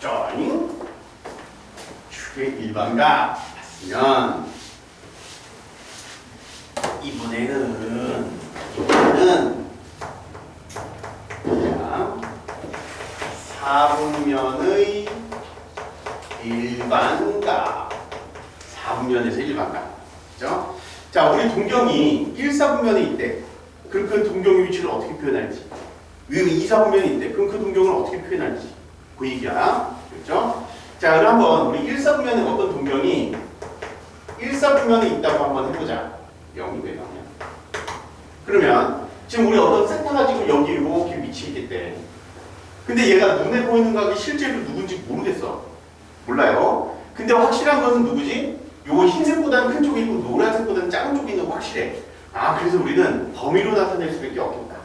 join 축의 일반가 봤으면 이번에는 이번에는 자 4분면의 일반가. 4분면에서 일반가. 그죠? 자 우리 동경이 1, 4분면에 있대. 그럼 그 동경의 위치를 어떻게 표현할지 위에 2, 4분면이 있대 그럼 그 동경을 어떻게 표현할지 그 얘기야 그렇죠? 자 그럼 한번 우리 1, 4분면에 어떤 동경이 1, 4분면에 있다고 한번 해보자 0이 왜 나오냐 그러면 지금 우리 어떤 센터가 지금 여기 이렇게 위치해 있겠대 근데 얘가 눈에 보이는 각이 실제로 누군지 모르겠어. 몰라요. 근데 확실한 것은 누구지? 요거 흰색보다는 큰 쪽이 있고 노란색보다는 작은 쪽이 있는 거 확실해. 아, 그래서 우리는 범위로 나타낼 수밖에 없겠다.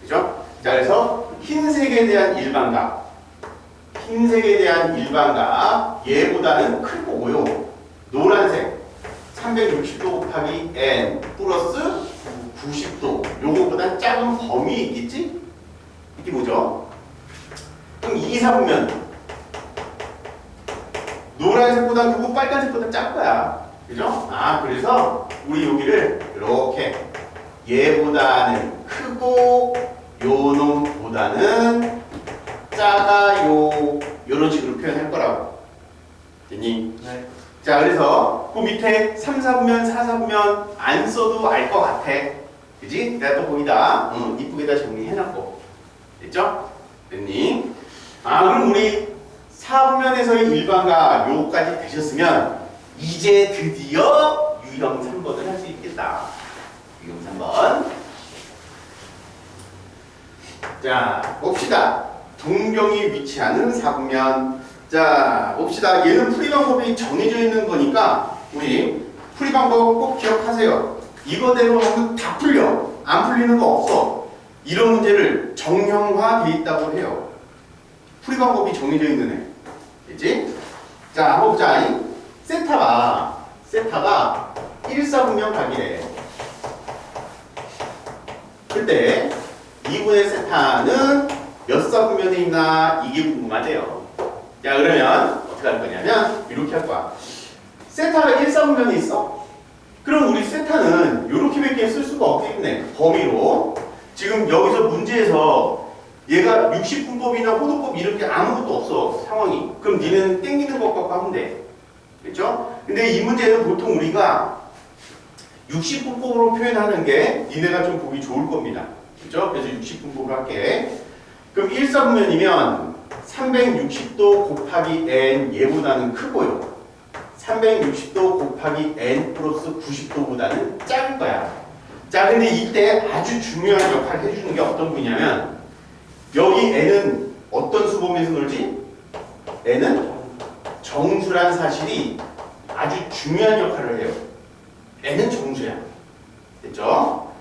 그죠? 자, 그래서 흰색에 대한 일반각. 흰색에 대한 일반각. 얘보다는 클 거고요. 노란색. 360도 곱하기 n 플러스 90도. 요거보다 작은 범위 있겠지? 이게 뭐죠? 그럼 2, 4 보면 노란색보다 크고 빨간색보다 작은 거야. 그죠? 아, 그래서 우리 여기를 이렇게 얘보다는 크고 요 놈보다는 작아요. 이런 식으로 표현할 거라고. 됐니? 네. 자, 그래서 그 밑에 3, 4보면 4, 4보면 안 써도 알 것 같아. 그지? 내가 또 거기다 응, 이쁘게 다 정리해놨고. 됐죠? 됐니? 아, 그럼 우리 4분면에서의 일반과 요까지 되셨으면 이제 드디어 유형 3번을 할 수 있겠다. 유형 3번. 자, 봅시다. 동경이 위치하는 4분면. 자, 봅시다. 얘는 풀이 방법이 정해져 있는 거니까 우리 풀이 방법 꼭 기억하세요. 이거대로 하면 다 풀려. 안 풀리는 거 없어. 이런 문제를 정형화돼 있다고 해요. 풀이 방법이 정해져 있는 애. 됐지? 자, 한번 보자. 세타가, 세타가 1사분면 각이래. 그때 2분의 세타는 몇 사분면에 있나 이게 궁금하대요. 자, 그러면 어떻게 할 거냐면 이렇게 할 거야. 세타가 1사분면에 있어? 그럼 우리 세타는 이렇게밖에 쓸 수가 없겠네. 범위로. 지금 여기서 문제에서 얘가 60분법이나 호도법 이렇게 아무것도 없어 상황이 그럼 니는 땡기는 것 갖고 하면 돼 그렇죠? 근데 이 문제는 보통 우리가 60분법으로 표현하는 게 니네가 좀 보기 좋을 겁니다 그렇죠? 그래서 60분법을 할게 그럼 1사분면이면 360도 곱하기 n 얘보다는 크고요 360도 곱하기 n 플러스 90도보다는 작은 거야 자 근데 이때 아주 중요한 역할을 해주는 게 어떤 분이냐면 여기 n은 어떤 수범에서 놀지? n은 정수란 사실이 아주 중요한 역할을 해요. n은 정수야. 됐죠?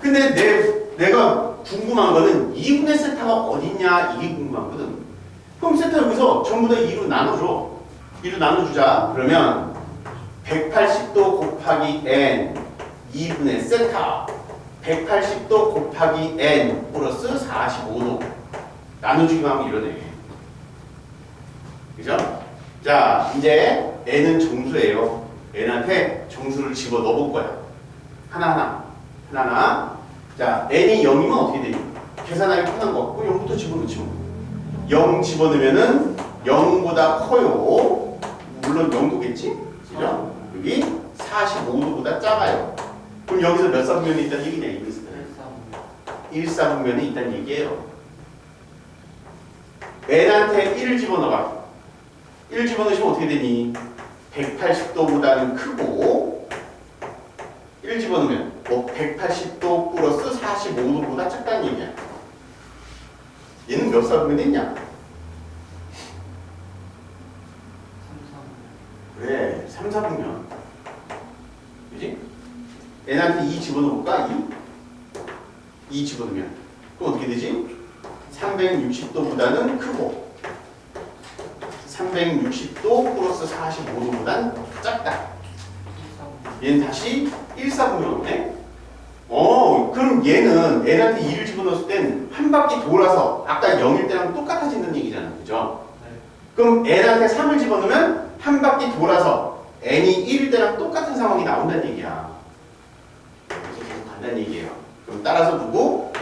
근데 내, 내가 궁금한 거는 2분의 세타가 어딨냐 이게 궁금하거든. 그럼 세타 여기서 전부 다 2로 나눠줘. 2로 나눠주자. 그러면 180도 곱하기 n 2분의 세타 180도 곱하기 n 플러스 45도 나눠주기만 하면 이러네. 그죠? 자, 이제 n은 정수예요. n한테 정수를 집어 넣어볼 거야. 하나하나. 하나하나. 자, n이 0이면 어떻게 되니? 계산하기 편한 거. 그럼 0부터 집어넣지 뭐. 0 집어넣으면은 0보다 커요. 물론 0도겠지? 그죠? 여기 45도보다 작아요. 그럼 여기서 몇 사분면이 있다는 얘기냐, 이거 1사분면이 있다는 얘기예요. n한테 1을 집어넣어봐. 1 집어넣으시면 어떻게 되니? 180도보다는 크고 1 집어넣으면 뭐 180도 플러스 45도보다 작다는 얘기야. 얘는 몇 사분면이 있냐? 그래, 3, 4분면. 그지? n한테 2 집어넣을까? 2? 2 집어넣으면 그럼 어떻게 되지? 360도보다는 크고 360도 플러스 45도보단 작다. 얘는 다시 1사분면이네. 어, 그럼 얘는 n한테 2를 집어넣었을 땐 한 바퀴 돌아서 아까 0일 때랑 똑같아진다는 얘기잖아. 그죠? 그럼 n한테 3을 집어넣으면 한 바퀴 돌아서 n이 1일 때랑 똑같은 상황이 나온다는 얘기야. 그래서 계속 간다는 얘기예요. 그럼 따라서 누구?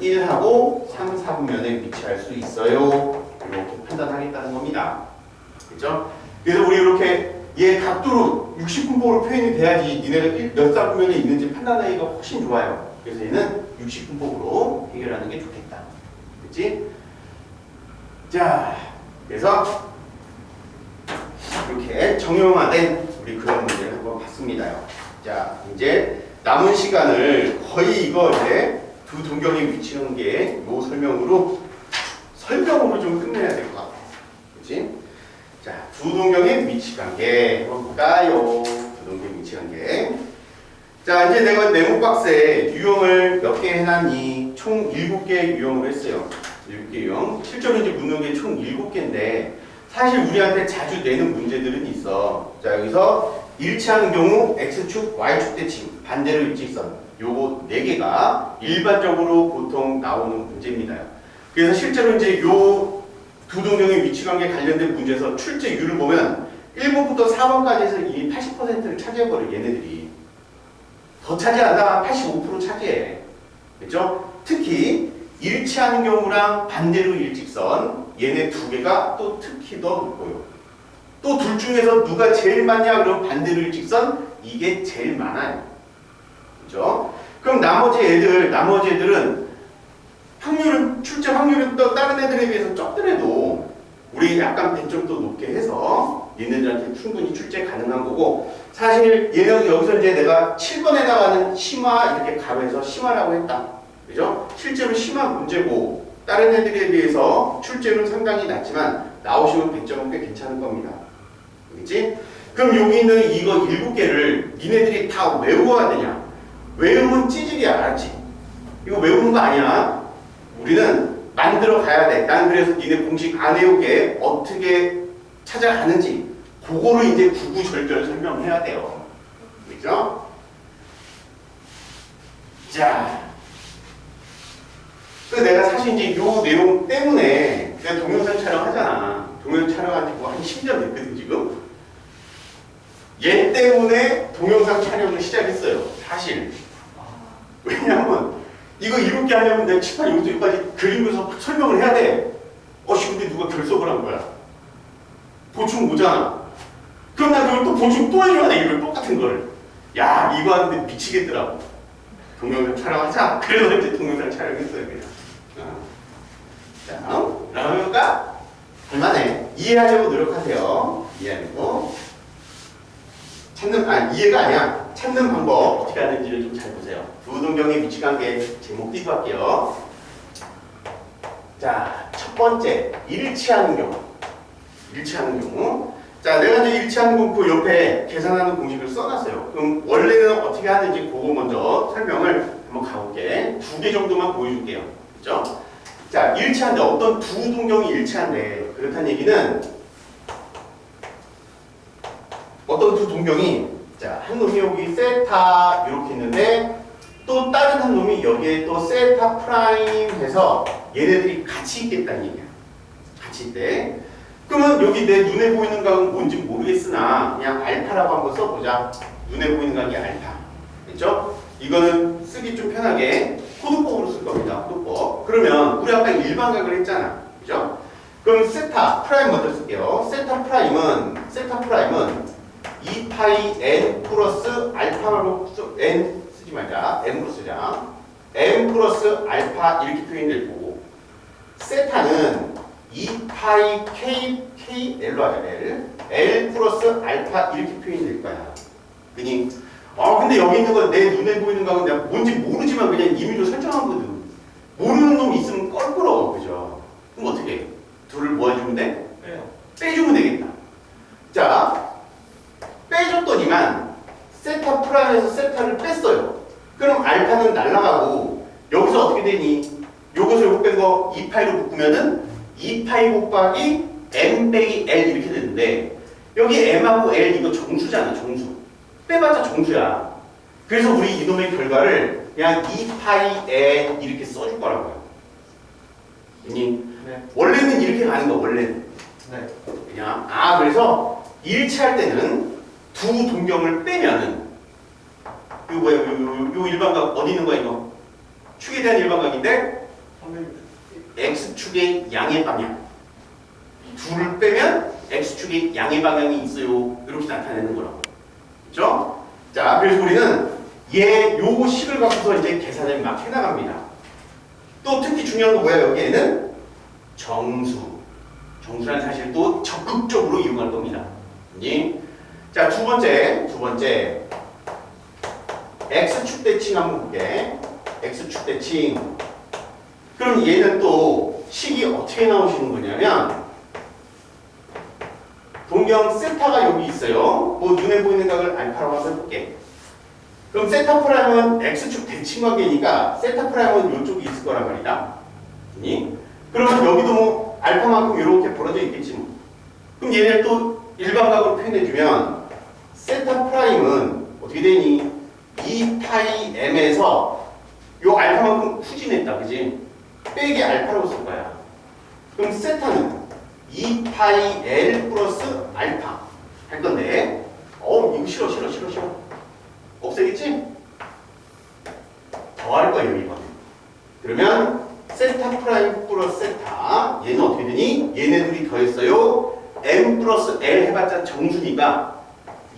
1하고 3, 4분면에 위치할 수 있어요. 이렇게 판단하겠다는 겁니다. 그죠? 그래서 우리 이렇게 얘 각도로 60분법으로 표현이 돼야지 니네가 일- 몇 사분면에 있는지 판단하기가 훨씬 좋아요. 그래서 얘는 60분법으로 해결하는 게 좋겠다. 그치? 자, 그래서 이렇게 정형화된 우리 그런 문제를 한번 봤습니다요. 자, 이제 남은 시간을 거의 이거 이제 두 동경에 미치는 게요 설명으로 설명으로 좀 끝내야 될 것 같아. 그치? 자, 두 동경의 위치 관계 한번 볼까요? 두 동경 위치 관계. 자, 이제 내가 네모 박스에 유형을 몇 개 해놨니? 총 7개 유형으로 했어요. 7개 유형. 실제로 이제 묻는 게 총 7개인데 사실 우리한테 자주 내는 문제들은 있어. 자, 여기서 일치하는 경우 X축, Y축 대칭, 반대로 일직선. 요거 4개가 일반적으로 보통 나오는 문제입니다. 그래서 실제로 이제 요 두 동경의 위치 관계 관련된 문제에서 출제율을 보면 1번부터 4번까지에서 이미 80%를 차지해버려 얘네들이. 더 차지한다 85% 차지해. 그죠? 특히 일치하는 경우랑 반대로 일직선 얘네 두 개가 또 특히 더 높고요. 또 둘 중에서 누가 제일 많냐? 그럼 반대로 일직선 이게 제일 많아요. 그죠? 그럼 나머지 애들 나머지 애들은 확률은 출제 확률은 또 다른 애들에 비해서 적더라도 우리 약간 배점도 높게 해서 얘네들한테 충분히 출제 가능한 거고 사실 얘는 여기서 이제 내가 7번에 나가는 심화 이렇게 가로해서 심화라고 했다. 그죠? 실제로 심화 문제고 다른 애들에 비해서 출제는 상당히 낮지만 나오시면 배점은 꽤 괜찮을 겁니다. 그지? 그럼 여기 있는 이거 7개를 니네들이 다 외워야 되냐? 외우면 찌질이 알았지? 이거 외우는 거 아니야. 우리는 만들어 가야 돼. 난 그래서 니네 공식 안 외우게 어떻게 찾아가는지 그거를 이제 구구절절 설명해야 돼요. 그죠? 자, 그 내가 사실 이제 요 내용 때문에 내가 동영상 촬영하잖아. 동영상 촬영한 지 뭐한 10년 됐거든 지금. 얘 때문에 동영상 촬영을 시작했어요. 사실. 왜냐면 이거 이렇게 하려면 내가 칠판 용도까지 그리면서 막 설명을 해야 돼. 어씨 근데 누가 결석을 한 거야. 보충 오잖아. 그럼 나 그걸 또 보충 또 해줘야 돼. 이걸 똑같은 걸. 야 이거 하는데 미치겠더라고. 동영상 촬영하자. 그래서 이제 동영상 촬영했어요 그냥. 어. 자, 다음 해볼까? 할만해. 이해하려고 노력하세요. 이해하려고. 찾는 아 이해가 아니야. 찾는 방법 어떻게 하는지를 좀 잘 보세요. 두 동경의 위치 관계 제목 띄고 할게요. 자, 첫 번째 일치하는 경우. 일치하는 경우. 자, 내가 이제 일치하는 경우 그 옆에 계산하는 공식을 써놨어요. 그럼 원래는 어떻게 하는지 그거 먼저 설명을 한번 가볼게. 두 개 정도만 보여줄게요. 그죠? 자, 일치한데 어떤 두 동경이 일치한데 그렇다는 얘기는 어떤 두 동경이 세타 이렇게 있는데 또 다른 한 놈이 여기에 또 세타 프라임 해서 얘네들이 같이 있겠다는 얘기야. 같이 있대. 그러면 여기 내 눈에 보이는 각은 뭔지 모르겠으나 그냥 알파라고 한번 써보자. 눈에 보이는 각이 알파. 됐죠? 이거는 쓰기 좀 편하게 코드법으로 쓸 겁니다. 코드법. 그러면 우리 아까 일반각을 했잖아. 그죠? 그럼 세타 프라임 먼저 쓸게요. 세타 프라임은 세타 프라임은 2 파이 n 플러스 알파로 쓰- n 쓰지 말자. m으로 쓰자. m 플러스 알파 이렇게 표현될 거고 세타는 2파이 k k l로 하자 l l 플러스 알파 이렇게 표현될 거야. 그니 아 근데 여기 있는 건 내 눈에 보이는 거는 내가 뭔지 모르지만 그냥 임의로 설정하거든. 모르는 놈이 있으면 껄끄러워 그죠? 그럼 어떻게? 해? 둘을 뭐 해주면 돼? 빼주면 되겠다. 자, 빼줬더니만 세타 프라임에서 세타를 뺐어요. 그럼 알파는 날아가고 여기서 어떻게 되니? 요것을 요거 뺀거 2파이로 묶으면은 2파이 곱하기 m 빼기 l 이렇게 되는데 여기 m하고 l 이거 정수잖아 정수. 빼봤자 정수야. 그래서 우리 이놈의 결과를 그냥 2파이 n 이렇게 써줄 거라고요. 니 네. 원래는 이렇게 가는 거 원래는. 네. 그냥 아 그래서 일치할 때는 두 동경을 빼면은 이거 뭐야 요, 요, 요 일반각 어디 있는 거야 이거? 축에 대한 일반각인데 x축의 양의 방향. 둘을 빼면 x축의 양의 방향이 있어요. 이렇게 나타내는 거라고. 그렇죠? 자 그래서 우리는 얘요 식을 갖고서 이제 계산을 막 해나갑니다. 또 특히 중요한 거 뭐야 여기에는 정수. 정수라는 사실을 또 적극적으로 이용할 겁니다. 예? 자, 두 번째, 두 번째. X축 대칭 한번 볼게. X축 대칭. 그럼 얘는 또 식이 어떻게 나오시는 거냐면, 동경 세타가 여기 있어요. 뭐 눈에 보이는 각을 알파라고 한번 해볼게. 그럼 세타 프라임은 X축 대칭 관계니까 세타 프라임은 이쪽에 있을 거란 말이다. 예? 그러면 여기도 뭐 알파만큼 이렇게 벌어져 있겠지 뭐. 그럼 얘를 또 일반각으로 표현해주면 세타 프라임은 어떻게 되니? 2파이 m에서 요 알파만큼 후진했다 그지? 빼기 알파라고 쓸 거야. 그럼 세타는 2 파이 l 플러스 알파 할 건데 어 이거 싫어 싫어 싫어 싫어 없애겠지? 더 할 거예요 이번에 그러면 세타 프라임 플러스 세타 얘는 어떻게 되니? 얘네들이 더했어요 m 플러스 l 해봤자 정수니까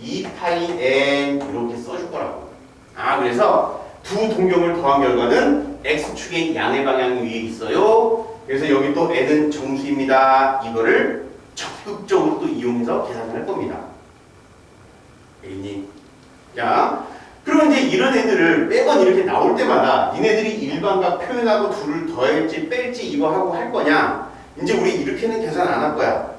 2파이 n 이렇게 써줄 거라고. 아 그래서 두 동경을 더한 결과는 x축의 양의 방향이 위에 있어요. 그래서 여기 또 n은 정수입니다. 이거를 적극적으로 또 이용해서 계산을 할 겁니다. A님 자 그러면 이제 이런 애들을 매번 이렇게 나올 때마다 니네들이 일반각 표현하고 둘을 더할지 뺄지 이거 하고 할 거냐? 이제 우리 이렇게는 계산 안 할 거야.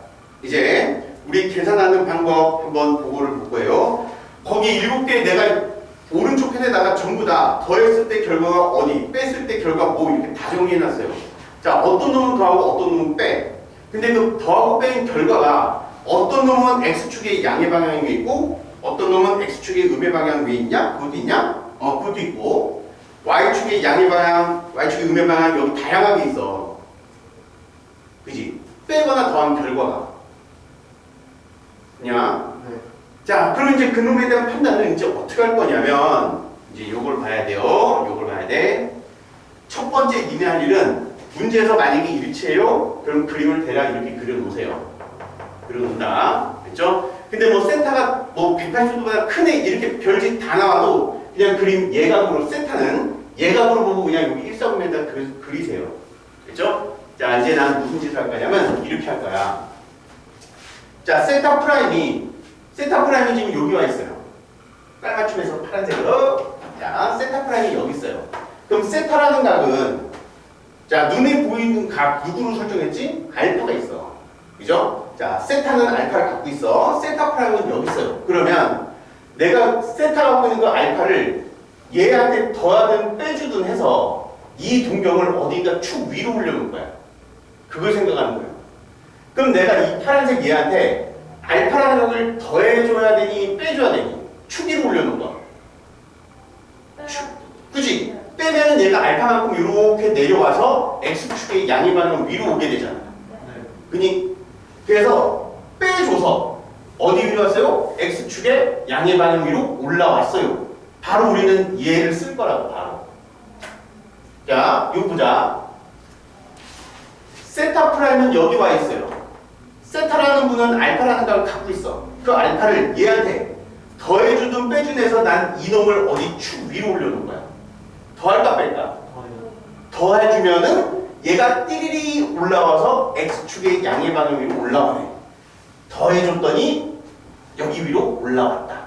이제 우리 계산하는 방법 한번 보고를 볼 거예요. 거기 일곱 개 내가 오른쪽 편에다가 전부 다 더했을 때 결과가 어디, 뺐을 때 결과 뭐 이렇게 다 정리해놨어요. 자, 어떤 놈은 더하고 어떤 놈은 빼. 근데 그 더하고 뺀 결과가 어떤 놈은 x축의 양의 방향이 위에 있고 어떤 놈은 x축의 음의 방향 위에 있냐? 그것도 있냐? 어, 그것도 있고 y축의 양의 방향, y축의 음의 방향 여기 다양하게 있어. 그지? 빼거나 더한 결과가. 그냥 네. 자, 그럼 이제 그놈에 대한 판단을 이제 어떻게 할 거냐면 이제 요걸 봐야 돼요. 요걸 봐야 돼. 첫 번째 니네 할 일은 문제에서 만약에 일치해요. 그럼 그림을 대략 이렇게 그려 놓으세요. 그려 놓는다. 됐죠? 근데 뭐 센터가 뭐 180도보다 큰 애 이렇게 별짓 다 나와도 그냥 그림 예각으로 센터는 예각으로 보고 그냥 여기 1사분면에다 그, 그리세요. 됐죠? 자, 이제 난 무슨 짓을 할 거냐면 이렇게 할 거야. 자, 세타 프라임이 세타 프라임이 지금 여기 와 있어요. 빨간춤에서 파란색으로. 자, 세타 프라임이 여기 있어요. 그럼 세타라는 각은 자, 눈에 보이는 각 누구로 설정했지? 알파가 있어. 그죠? 자, 세타는 알파를 갖고 있어. 세타 프라임은 여기 있어요. 그러면 내가 세타가 갖고 있는 그 알파를 얘한테 더하든 빼주든 해서 이 동경을 어디가 축 위로 올려놓을 거야. 그걸 생각하는 거예요. 그럼 내가 이 파란색 얘한테 알파라는 걸 더해줘야 되니 빼줘야 되니 축 위로 올려놓은 거야. 그지? 빼면은 얘가 알파만큼 이렇게 내려와서 x축의 양의 반응 위로 오게 되잖아. 네. 그니 그래서 빼줘서 어디 위로 왔어요? x축의 양의 반응 위로 올라왔어요. 바로 우리는 얘를 쓸 거라고 바로. 자, 이거 보자. 세타 프라임은 여기 와 있어요. 세타라는 분은 알파라는 걸 갖고 있어. 그 알파를 얘한테 더해주든 빼준해서 난 이놈을 어디 축 위로 올려놓은 거야. 더할까 뺄까? 더해주면은 얘가 띠리리 올라와서 x축의 양의 반응 위로 올라오네. 더해줬더니 여기 위로 올라왔다.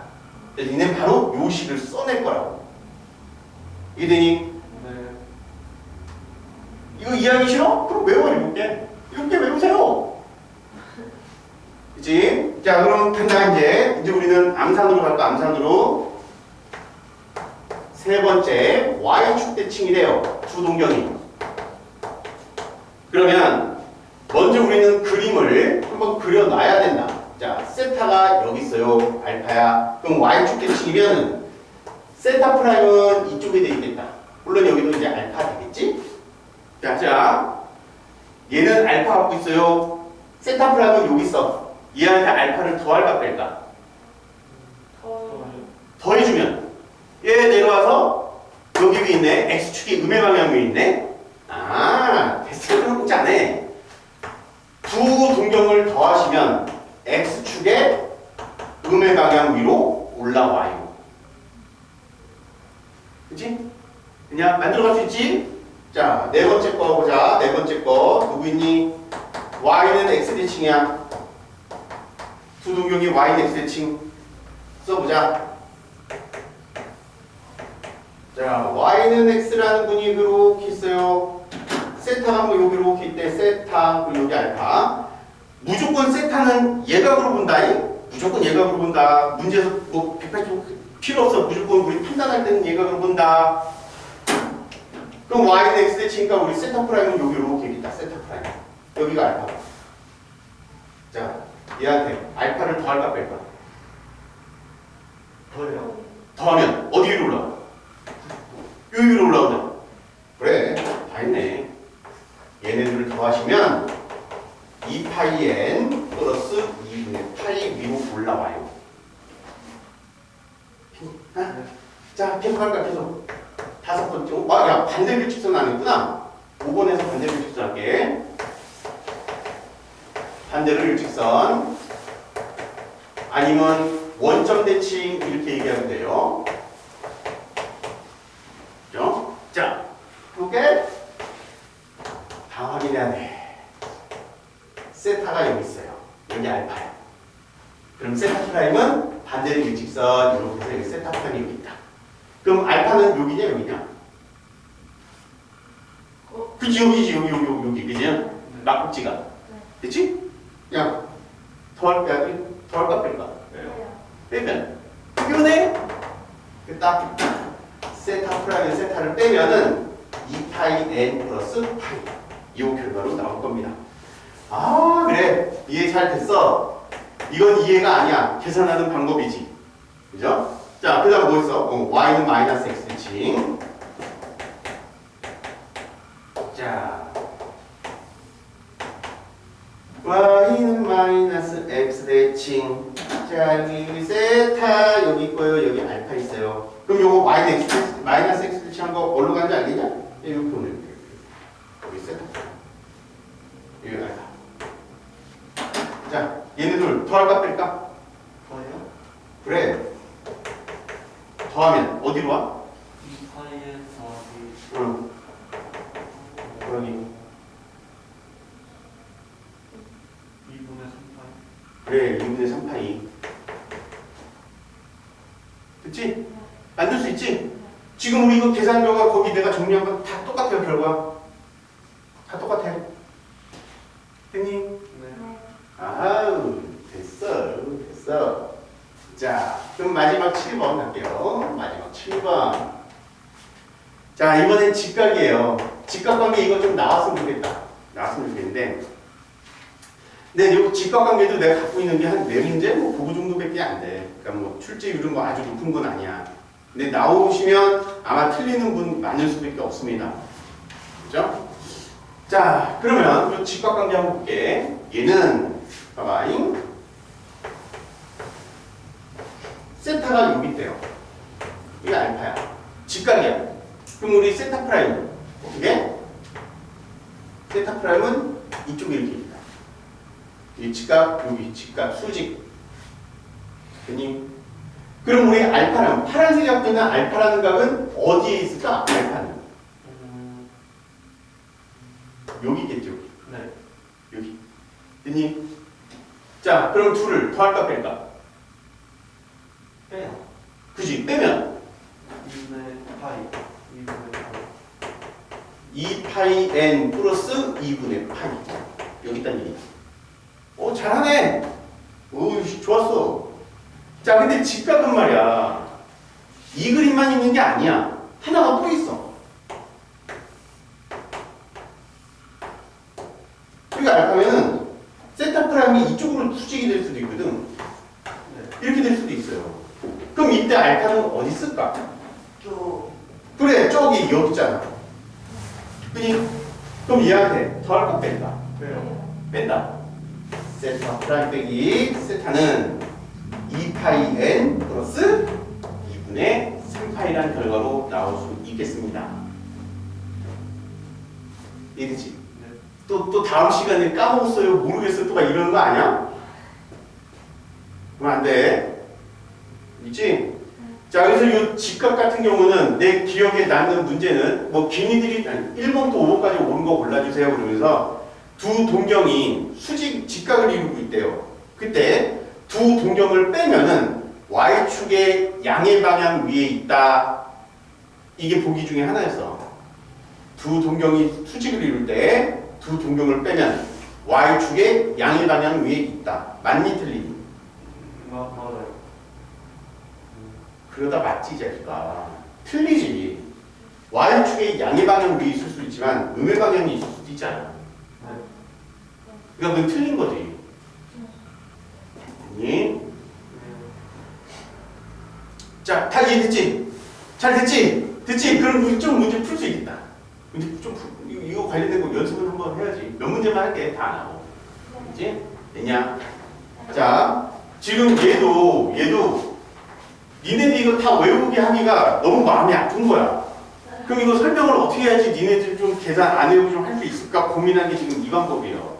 니네 바로 요 식을 써낼 거라고. 이해되니? 네. 이거 이해하기 싫어? 그럼 외워. 일곱 개 외우세요. 그치? 자 그럼 간다 이제 이제 우리는 암산으로 갈까? 암산으로. 세 번째 y축 대칭이래요. 두 동경이. 그러면 먼저 우리는 그림을 한번 그려놔야 된다. 자 세타가 여기 있어요. 알파야. 그럼 y축 대칭이면 세타 프라임은 이쪽에 돼 있겠다. 자, 자. 얘는 알파 갖고 있어요. 세타 프라임은 여기 있어. 얘한테 알파를 더할까 뺄까? 더해주면 얘 내려와서 여기 위에 있네. x축이 음의 방향 위에 있네. 아, 됐어요. 문제 안 해. 두 동경을 더하시면 x축의 음의 방향 위로 올라와요. 그치? 그냥 만들어갈 수 있지? 자, 네 번째 거 보자. 네 번째 거. 누구 있니? y는 x대칭이야. 두 동경이 y는 x대칭. 써보자. 자, y는 x라는 분이 그렇게 있어요. 세타가 뭐 여기 이렇게 있대. 세타, 그리고 여기 알파. 무조건 세타는 예각으로 본다잉? 무조건 예각으로 본다. 문제에서 뭐 180도 필요 없어. 무조건 우리 판단할 때는 예각으로 본다. 그럼 y는 x 대칭이니까 우리 세타 프라임은 여기 이렇게 있다. 세타 프라임. 여기가 알파. 자, 얘한테 알파를 더할까 뺄까? 더해요. 더하면 어디 위로 올라가? 여기 위로 올라오잖아. 그래, 다 했네. 얘네들을 더하시면 2파이 n 플러스 2분의 8이 위로 올라와요. 아, 자, 계속 할까, 계속. 다섯 번째. 아, 야, 반대규칙선 안 했구나. 5번에서 반대규칙선 할게. 반대로 일직선. 아니면 원점 대칭 이렇게 얘기하면 돼요. 그죠? 자, 그게 다 확인해야 돼. 세타가 여기 있어요. 여기 알파야. 그럼 세타 프라임은 반대로 일직선 이렇게 해서 세타 프라임이 있다. 그럼 알파는 여기냐 여기냐? 그치 여기지 여기 여기 여기 여기 그지? 막국지가. 그치? 야, 더할 야, 더할까 뺄까? 빼면 표현에 딱 세타 프라임 세타를 빼면은 2파이 n 플러스 파이 이 결과로 나올 겁니다. 아 그래 이해 잘 됐어. 이건 이해가 아니야. 계산하는 방법이지. 그죠? 자, 그 다음 뭐 있어? 어, y는 마이너스 x 대칭. 자, y는 마이너스 x 대칭. 자, 여기 세타 여기 있고요. 여기 알파 있어요. 그럼 요거 마이너스 x 마이너스 x 대칭 한 거 어디로 가는지 알겠냐? 예, 여기 보면 여기 세타. 여기 알파. 자, 얘네들 더할까 뺄까? 더해요. 그래. 더하면 어디로 와? 2파이에 더하기 응. 여기. 2분의 3파이. 그래, 2분의 3파이. 그치? 만들 수 있지? 지금 우리 이거 계산 결과 거기 내가 정리한 건 다 똑같아요, 결과. 다 똑같아. 됐니? 네. 아우, 됐어. 됐어. 자, 그럼 마지막 7번 갈게요. 마지막 7번. 자, 이번엔 직각이에요. 직각관계 이거 좀 나왔으면 좋겠다. 나왔으면 좋겠는데. 근데 이 직각관계도 내가 갖고 있는 게 한 네 문제? 뭐 그거 정도밖에 안 돼. 그러니까 뭐 출제율은 뭐 아주 높은 건 아니야. 근데 나오시면 아마 틀리는 분 많을 수밖에 없습니다. 그죠? 자, 그러면 이 직각관계 한번 볼게. 얘는 봐봐잉. 세타가 여기 있대요. 이게 알파야. 직각이야. 그럼 우리 세타 프라임 어떻게? 세타 프라임은 이렇게 있다. 이 직각, 여기 직각, 수직. 됐니? 그럼 우리 알파는 파란색이 갖고 있는 알파라는 각은 어디에 있을까? 알파는 음, 여기. 네. 여기. 됐니? 자, 그럼 둘을 더할까 뺄까? 빼요. 그지? 빼면 2분의 파이. 2분의 파이. 2파이 n 플러스 2분의 파이 여기 있다는 얘기야. 오 잘하네. 오 좋았어. 자 근데 직각은 말이야. 이 그림만 있는 게 아니야. 하나가 또 있어. 여기 알파면은 세타 프라임이 이쪽으로 수직이 될 수도 있거든. 네. 이렇게 될 수도 있어요. 그럼 이때 알파는 어디 있을까? 또 그래 저기 여기 있잖아. 그니 그럼 얘한테 더할 거 뺀다. 빼요. 뺀다. 세타 프라임 빼기 세타는 2파이 n 플러스 2분의 3파이라는 결과로 나올 수 있겠습니다. 이해되지? 네. 또, 또 다음 시간에 까먹었어요, 모르겠어요, 또막 이러는 거 아니야? 그럼 안 돼. 있지? 자, 그래서 이 직각 같은 경우는 내 기억에 남는 문제는 뭐 기니들이 1번부터 5번까지 오는 거 골라주세요. 그러면서 두 동경이 수직 직각을 이루고 있대요. 그때 두 동경을 빼면은 y축의 양의 방향 위에 있다. 이게 보기 중에 하나였어. 두 동경이 수직을 이룰 때 두 동경을 빼면 y축의 양의 방향 위에 있다. 맞니 틀리니? 마, 맞아요. 그러다 맞지 이 자식아. 틀리지. y축의 양의 방향 위에 있을 수 있지만 음의 방향이 있을 수도 있잖아. 네. 그러니까 그건 틀린 거지. 아니? 네. 자, 다 이해됐지? 잘 됐지? 됐지? 그럼 좀 문제 풀 수 있겠다. 문제 좀 이거 관련된 거 연습을 한번 해야지. 몇 문제만 할게. 다 나오. 그지? 됐냐? 자, 지금 얘도, 얘도, 니네들 이거 다 외우게 하기가 너무 마음이 아픈 거야. 그럼 이거 설명을 어떻게 해야지 니네들 좀 계산 안 해오고 좀 할 수 있을까 고민한 게 지금 이 방법이에요.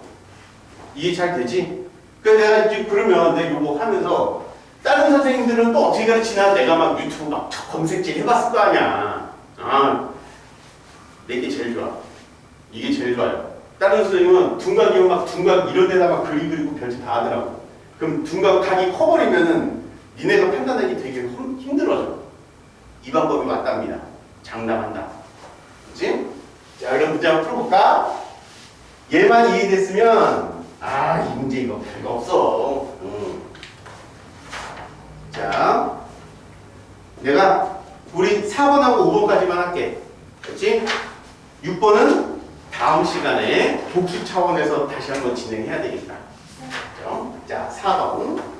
이해 잘 되지? 그래서 내가 이제 그러면 내가 요거 하면서 다른 선생님들은 또 어떻게 가르치나 내가 막 유튜브 막 검색질 해봤을 거 아니야. 아, 내게 제일 좋아. 이게 제일 좋아요. 다른 선생님은 둔각이면 막 둔각 이런 데다 막 그림 그리고 별짓 다 하더라고. 그럼 둔각 각이 커버리면은 니네가 판단하기 되게 힘- 힘들어져. 이 방법이 맞답니다. 장담한다. 그치? 자, 그럼 문제 한번 풀어볼까? 얘만 이해됐으면, 아, 이 문제 이거 별거 없어. 음. 자, 내가 우리 4번하고 5번까지만 할게. 그렇지? 6번은 다음 시간에 복습 차원에서 다시 한번 진행해야 되겠다. 그죠? 자, 4번.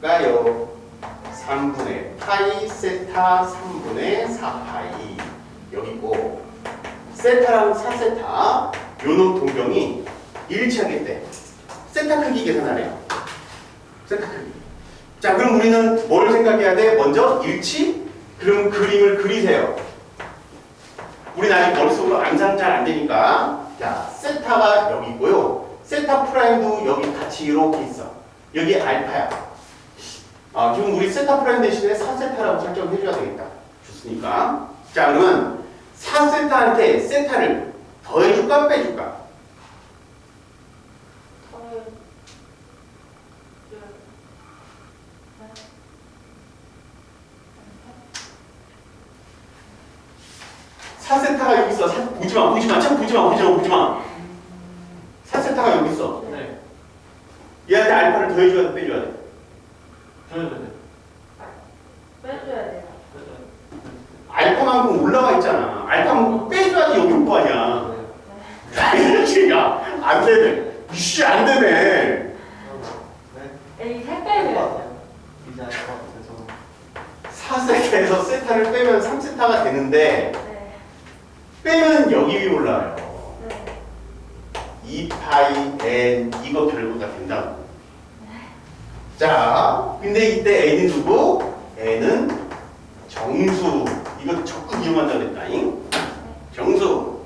가요. 3분의 파이 세타 3분의 4파이 여기 있고 세타랑 4세타 요놈 동경이 일치하겠대. 세타 크기 계산하래요. 세타 크기. 자, 그럼 우리는 뭘 생각해야 돼? 먼저 일치? 그럼 그림을 그리세요. 우리는 아직 머릿속으로 암산 잘 안 되니까. 자, 세타가 여기 있고요. 세타 프라임도 여기 같이 이렇게 있어. 여기 알파야. 아, 지금 우리 세타 프라임 대신에 4세타라고 설정을 해줘야 되겠다. 좋습니까? 자, 그러면 4세타한테 세타를 더해줄까, 빼줄까? 더해 사세타가 여기 있어. 사, 보지 마, 보지 마, 참 보지 마, 보지 마, 보지 마. 4세타가 여기 있어. 네. 얘한테 알파를 더해줘야 돼, 빼줘야 돼. 저는 네. 빼줘야 돼요. 알파만큼 올라와 있잖아. 알파만큼 빼줘야지 여기 올 거 아니야. 네. 아니, 야, 안 되네. 이씨, 안 되네. 네. 에이 살 빼줘야 돼요. 이제 알것 같아서. 4세타에서 세타를 빼면 3세타가 되는데, 네. 빼면 여기 위에 올라와요. 네. 2파이 n 이거 결과가 된다고. 자, 근데 이때 n이 누구? n은 정수. 이거 적극 이용한다 그랬다잉. 정수.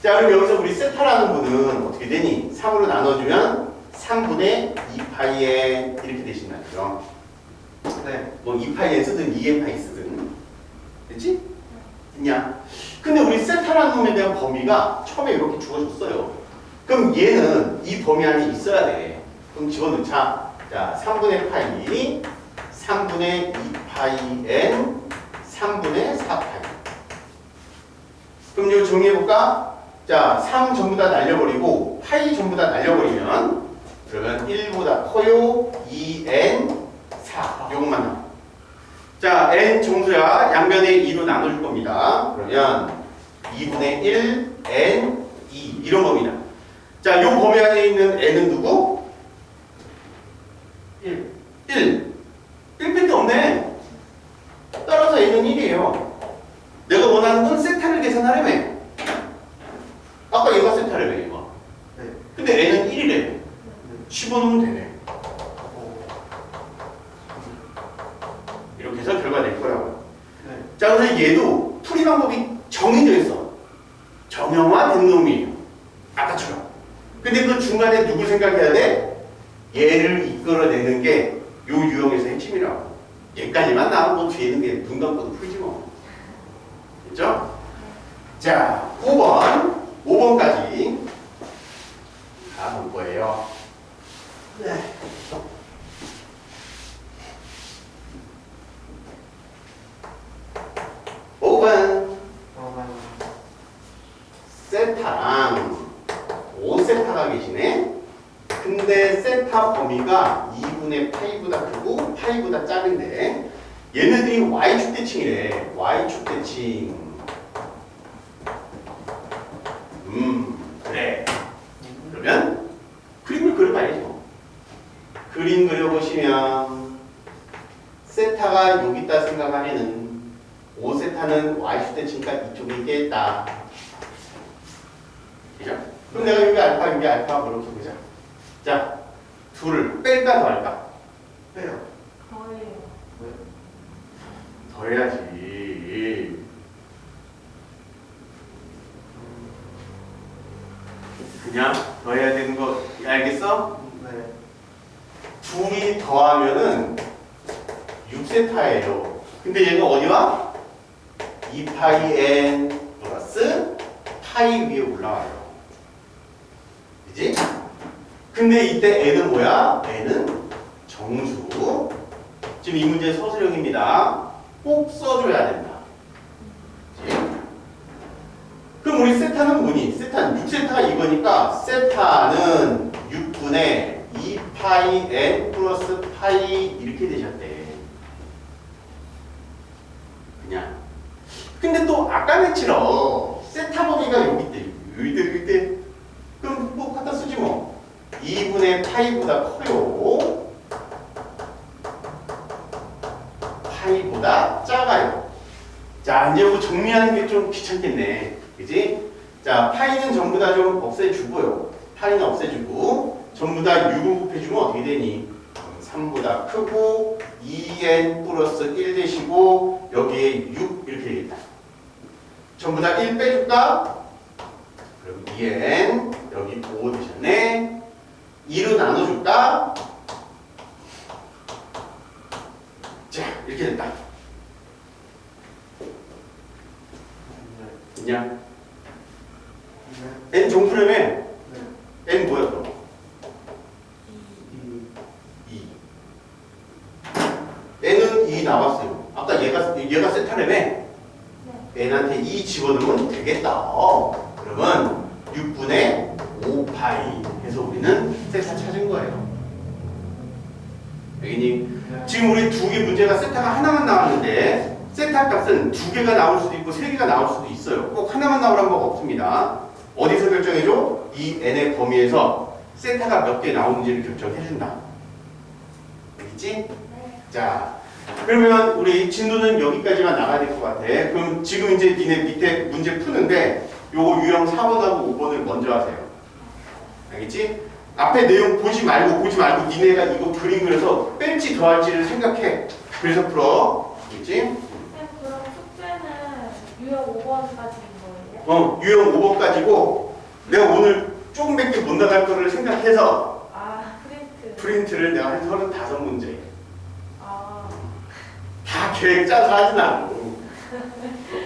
자, 그럼 여기서 우리 세타라는 분은 어떻게 되니? 3으로 나눠주면 3분의 2파이 n 이렇게 되신다죠. 네. 뭐 2파이 n 쓰든 2n파이 쓰든. 됐지? 됐냐? 근데 우리 세타라는 놈에 대한 범위가 처음에 이렇게 주어졌어요. 그럼 얘는 이 범위 안에 있어야 돼. 그럼 집어넣자. 자, 3분의 파이, 3분의 2파이 n, 3분의 4파이. 그럼 이거 정리해볼까? 자, 3 전부 다 날려버리고, 파이 전부 다 날려버리면, 그러면 1보다 커요, 2n, 4. 요것만 남아. 자, n 정수야 양변에 2로 나눠줄 겁니다. 그러면 2분의 1, n, 2 이런 겁니다. 자, 요 범위 안에 있는 n은 누구? 1. 1. 1밖에 없네. 따라서 n은 1이에요. 내가 원하는 건 세타를 계산하려면 근데 n은 1이래. 15넣으면 되네. 오. 이렇게 해서 결과 낼 거라고. 네. 자, 그래서 얘도 풀이 방법이 정해져 있어. 정형화된 놈이에요. 아까처럼. 근데 그 중간에 누구 생각해야 돼? 얘를 이끌어내는 게 요 유형에서 핵심이라고. 얘까지만 나오면 뭐 뒤에 있는 게 눈 감고도 풀지 뭐. 됐죠? 자, 5번. 5번까지 거예요. 네. 그러면 세타랑 5세타가 계시네. 근데 세타 범위가 2분의 파이보다 크고 파이보다 작은데 얘네들이 y축 대칭이래. y축 대칭. 음, 그래. 그러면 그림을 그려봐야죠. 그림 그려보시면 세타가 여기 있다 생각하면은 5세타는 y축 대칭가 이쪽에 있겠다. 그죠? 그럼 내가 여기 알파, 여기 알파 그렇게 보자. 자, 둘을 뺄까 더 할까? 빼요. 거의 더 해야지. 그냥 더 해야 되는 거 알겠어? 네. 둘이 더하면은 6세타예요. 근데 얘가 어디와? 2파이 n 플러스 파이 위에 올라와요. 그지? 근데 이때 n은 뭐야? n은 정수. 지금 이 문제 서술형입니다. 꼭 써줘야 된다. 그지? 그럼 우리 세타는 뭐니? 세타는 6세타가 이거니까 세타는 6분의 2파이 n 플러스 파이 이렇게 되셨대. 그냥. 근데 또 아까처럼 세타 범위가 여기 있대. 여기 있대, 여기 있대. 그럼 뭐 갖다 쓰지 뭐. 2분의 파이보다 커요. 파이보다 작아요. 자, 이제 이거 정리하는 게 좀 귀찮겠네. 그지? 자, 파이는 전부 다 좀 없애주고요. 파이는 없애주고, 전부 다 6을 곱해주면 어떻게 되니? 3보다 크고, 2n 플러스 1 대시고, 여기에 6 이렇게 되겠다. 전부 다 1 빼줄까? 그럼 2n, 여기 5 되셨네. 2로 나눠줄까? 자, 이렇게 됐다. 네. 그냥 네. N 정프라며 네. n 뭐야 그럼? 이. 2. n은 2 나왔어요. 아까 얘가 얘가 세타라며 n한테 2 집어넣으면 되겠다. 그러면 6분의 5파이 해서 우리는 세타 찾은 거예요. 여기님 네. 지금 우리 두 개 문제가 세타가 하나만 나왔는데 세타 값은 두 개가 나올 수도 있고 세 개가 나올 수도 있어요. 꼭 하나만 나오란 거 없습니다. 어디서 결정해줘? 이 n의 범위에서 세타가 몇 개 나오는지를 결정해준다. 알겠지? 네. 자, 그러면 우리 진도는 여기까지만 나가야 될 것 같아. 그럼 지금 이제 니네 밑에 문제 푸는데 요거 유형 4번하고 5번을 먼저 하세요. 알겠지? 앞에 내용 보지 말고 보지 말고 니네가 이거 그림 그려서 뺄지 더할지를 생각해. 그래서 풀어. 알겠지? 쌤 그럼 숙제는 유형 5번까지인 거예요? 어, 유형 5번까지고 내가 오늘 조금밖에 못 나갈 거를 생각해서 아 프린트 프린트를 내가 한 35문제. 아 다 계획 짜서 하진 않고.